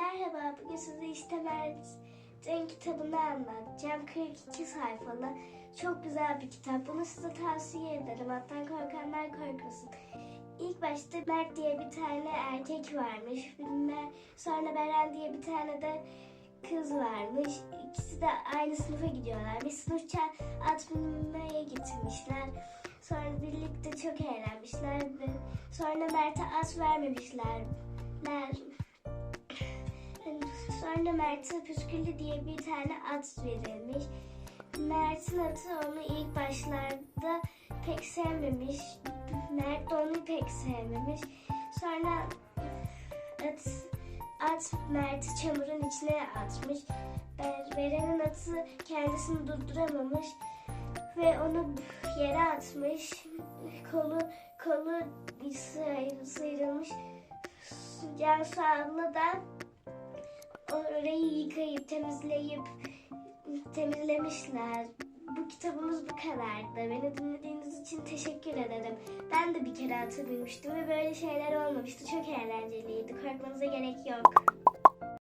Merhaba, bugün size işte Mert'in kitabını anlatacağım. 42 sayfalı. Çok güzel bir kitap. Bunu size tavsiye ederim. Hatta korkanlar korkmasın. İlk başta Mert diye bir tane erkek varmış. Bilmem. Sonra Beren diye bir tane de kız varmış. İkisi de aynı sınıfa gidiyorlar. Bir sınıfça at binmeye gitmişler. Sonra birlikte çok eğlenmişler. Sonra Mert'e at vermemişler. Ler. Sonra Mert'e püsküllü diye bir tane at verilmiş. Mert'in atı onu ilk başlarda pek sevmemiş. Mert de onu pek sevmemiş. Sonra at, at Mert'i çamurun içine atmış. Ber- Beren'in atı kendisini durduramamış ve onu yere atmış. Kolu kolu sıyrı- sıyrılmış. Cansu abla da orayı yıkayıp temizleyip temizlemişler. Bu kitabımız bu kadardı. Beni dinlediğiniz için teşekkür ederim. Ben de bir kere atı binmiştim ve böyle şeyler olmamıştı. Çok eğlenceliydi. Korkmanıza gerek yok.